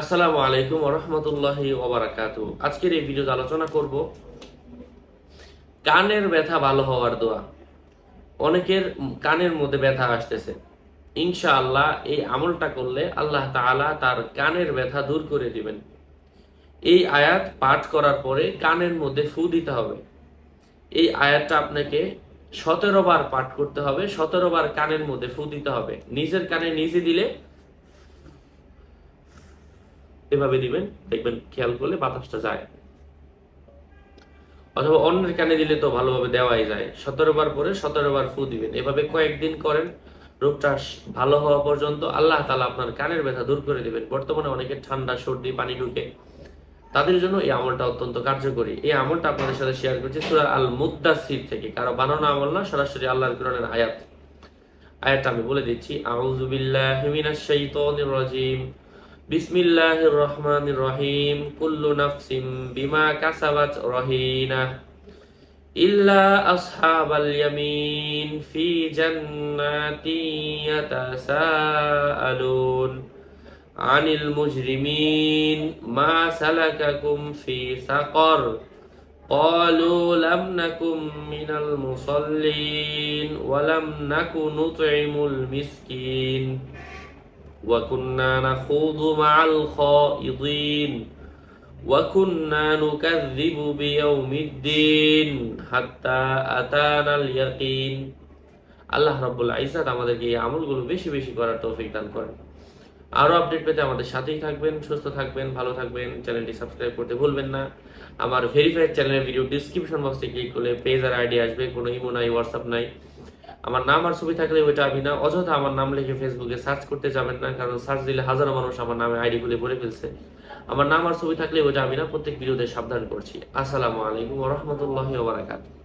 আসসালামু আলাইকুম রহমতুল্লাহি ওবরাকাতু আজকের এই ভিডিওতে আলোচনা করব কানের ব্যথা ভালো হওয়ার দোয়া। অনেকের কানের মধ্যে ব্যথা আসতেছে। ইনশাআল্লাহ এই আমলটা করলে আল্লাহ তাআলা তার কানের ব্যথা দূর করে দিবেন। এই আয়াত পাঠ করার পরে কানের মধ্যে ফু দিতে হবে। এই আয়াতটা আপনাকে সতেরো বার পাঠ করতে হবে, সতেরো বার কানের মধ্যে ফু দিতে হবে। নিজের কানে নিজে দিলে এভাবে দিবেন, দেখবেন খেয়াল করলে বাতাসটা যায়। অথবা অন্যের কানে দিলে তো ভালোভাবে দেওয়াই যায়। সতেরো বার পরে সতেরো বার ফু দিবেন। এভাবে কয়েকদিন করেন, রোগটা ভালো হওয়া পর্যন্ত আল্লাহ তালা আপনার কানের ব্যথা দূর করে দিবেন। বর্তমানে অনেকের ঠান্ডা, সর্দি, পানি ঢুকে। তাদের জন্য এই আমলটা অত্যন্ত কার্যকরী। এই আমলটা আপনাদের সাথে শেয়ার করছি সুরা আল মুদাসির থেকে। কারও বানানো আমল না, সরাসরি আল্লাহর কোরআনের আয়াত। আয়াতটা আমি বলে দিচ্ছি। আউযু বিল্লাহি মিনাশ শাইতানির রাজিম। বিসমিল্লাহির রহমানির রহিম কুল্লু নাফসিম বিমা কাসাবাত রহিনা ইল্লা আসহাবাল ইয়ামিন ফি জান্নাতি ইয়াতাসাআলুন আনিল মুজরিমিন মা সালাকাকুম ফি সাকর قالوا لم نكن من المصلين ولم نك نطعم المسكين وكنا نخوض مع الخائضين وكنا نكذب بيوم الدين حتى أتانا اليقين আল্লাহ রাব্বুল আইসাদ আমাদেরকে এই আমলগুলো বেশি বেশি করার তৌফিক দান করেন আরও আপডেট পেতে আমাদের সাথেই থাকবেন সুস্থ থাকবেন ভালো থাকবেন চ্যানেলটি সাবস্ক্রাইব করতে ভুলবেন না আমার ভেরিফাইড চ্যানেলের ভিডিও ডিসক্রিপশন বক্সে ক্লিক করলে পেজ আর আইডি আসবে কোনো ইমো নাই হোয়াটসঅ্যাপ নাই আমার নাম আর ছবি থাকলে ওইটা আমি না, অযথা আমার নাম লিখে ফেসবুকে সার্চ করতে যাবেন না, কারণ সার্চ দিলে হাজারো মানুষ আমার নামে আইডি খুলে ভরে ফেলছে। আমার নাম আর ছবি থাকলে ওইটা আমি না, প্রত্যেক ভিডিওতে সাবধান করছি। আসসালামু আলাইকুম রহমতুল্লাহ ওবরাকাতুহ